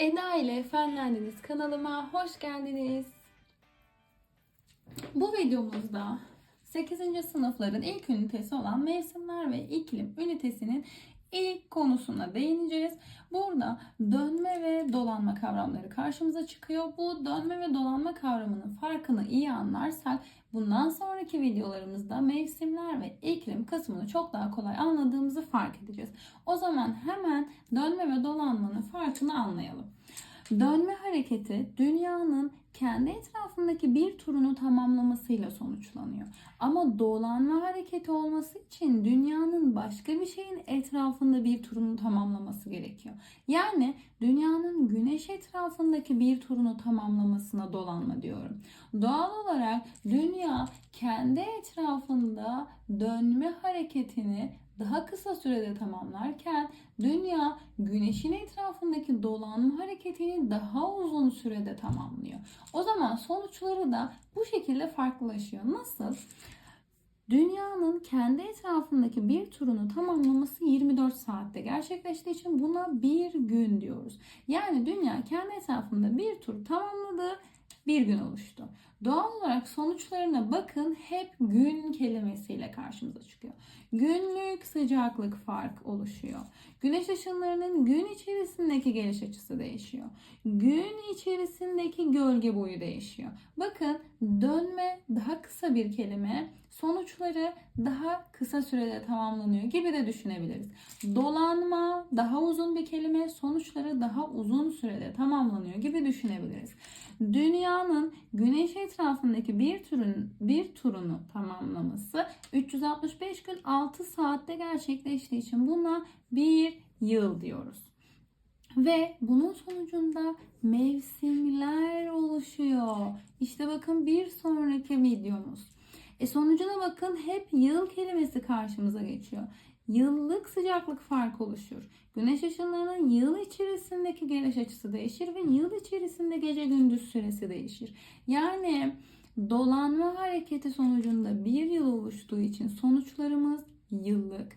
Eda ile Fenlendiniz kanalıma hoş geldiniz. Bu videomuzda 8. sınıfların ilk ünitesi olan mevsimler ve iklim ünitesinin ilk konusuna değineceğiz. Burada dönme ve dolanma kavramları karşımıza çıkıyor. Bu dönme ve dolanma kavramının farkını iyi anlarsak bundan sonraki videolarımızda mevsimler ve iklim kısmını çok daha kolay anladığımızı fark edeceğiz. O zaman hemen dönme ve dolanmanın farkını anlayalım. Dönme hareketi dünyanın kendi etrafındaki bir turunu tamamlamasıyla sonuçlanıyor. Ama dolanma hareketi olması için dünyanın başka bir şeyin etrafında bir turunu tamamlaması gerekiyor. Yani dünyanın güneş etrafındaki bir turunu tamamlamasına dolanma diyorum. Doğal olarak dünya kendi etrafında dönme hareketini daha kısa sürede tamamlarken dünya güneşin etrafındaki dolanma hareketini daha uzun sürede tamamlıyor. O zaman sonuçları da bu şekilde farklılaşıyor. Nasıl? Dünyanın kendi etrafındaki bir turunu tamamlaması 24 saatte gerçekleştiği için buna bir gün diyoruz. Yani dünya kendi etrafında bir tur tamamladı, bir gün oluştu. Doğal olarak sonuçlarına bakın hep gün kelimesiyle karşımıza çıkıyor. Günlük sıcaklık fark oluşuyor. Güneş ışınlarının gün içerisindeki geliş açısı değişiyor. Gün içerisindeki gölge boyu değişiyor. Bakın dönme daha kısa bir kelime, sonuçları daha kısa sürede tamamlanıyor gibi de düşünebiliriz. Dolanma daha uzun bir kelime, sonuçları daha uzun sürede tamamlanıyor gibi düşünebiliriz. Dünyanın güneş etrafındaki bir turun bir turunu tamamlaması 365 gün 6 saatte gerçekleştiği için buna bir yıl diyoruz. Ve bunun sonucunda mevsimler oluşuyor. İşte bakın bir sonraki videomuz. E sonucuna bakın hep yıl kelimesi karşımıza geçiyor. Yıllık sıcaklık farkı oluşur. Güneş ışınlarının yıl içerisindeki geliş açısı değişir ve yıl içerisinde gece gündüz süresi değişir. Yani dolanma hareketi sonucunda bir yıl oluştuğu için sonuçlarımız yıllık.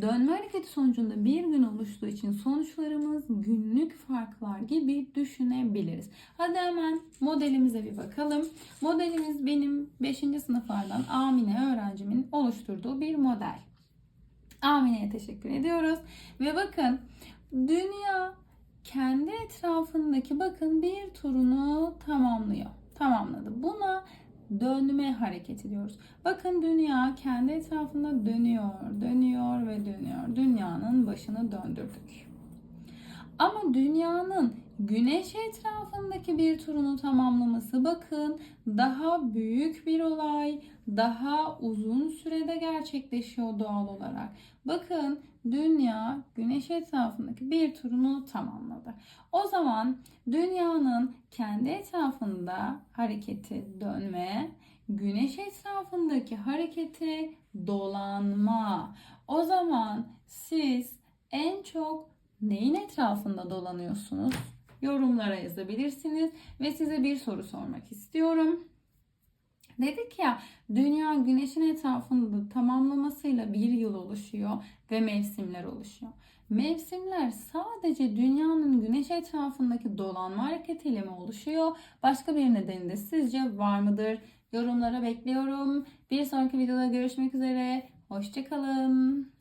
Dönme hareketi sonucunda bir gün oluştuğu için sonuçlarımız günlük farklar gibi düşünebiliriz. Hadi hemen modelimize bir bakalım. Modelimiz benim 5. sınıflardan Amine öğrencimin oluşturduğu bir model. Amine'ye teşekkür ediyoruz. Ve bakın dünya kendi etrafındaki bakın bir turunu tamamlıyor. Tamamladı. Buna dönme hareketi diyoruz. Bakın dünya kendi etrafında dönüyor, dönüyor ve dönüyor. Dünyanın başını döndürdük. Ama dünyanın güneş etrafındaki bir turunu tamamlaması bakın daha büyük bir olay, daha uzun sürede gerçekleşiyor doğal olarak. Bakın dünya güneş etrafındaki bir turunu tamamladı. O zaman dünyanın kendi etrafında hareketi dönme, güneş etrafındaki hareketi dolanma. O zaman siz en çok neyin etrafında dolanıyorsunuz? Yorumlara yazabilirsiniz ve size bir soru sormak istiyorum. Dedik ya dünya güneşin etrafında tamamlamasıyla bir yıl oluşuyor ve mevsimler oluşuyor. Mevsimler sadece dünyanın güneş etrafındaki dolanma hareketiyle mi oluşuyor? Başka bir nedeni de sizce var mıdır? Yorumlara bekliyorum. Bir sonraki videoda görüşmek üzere. Hoşçakalın.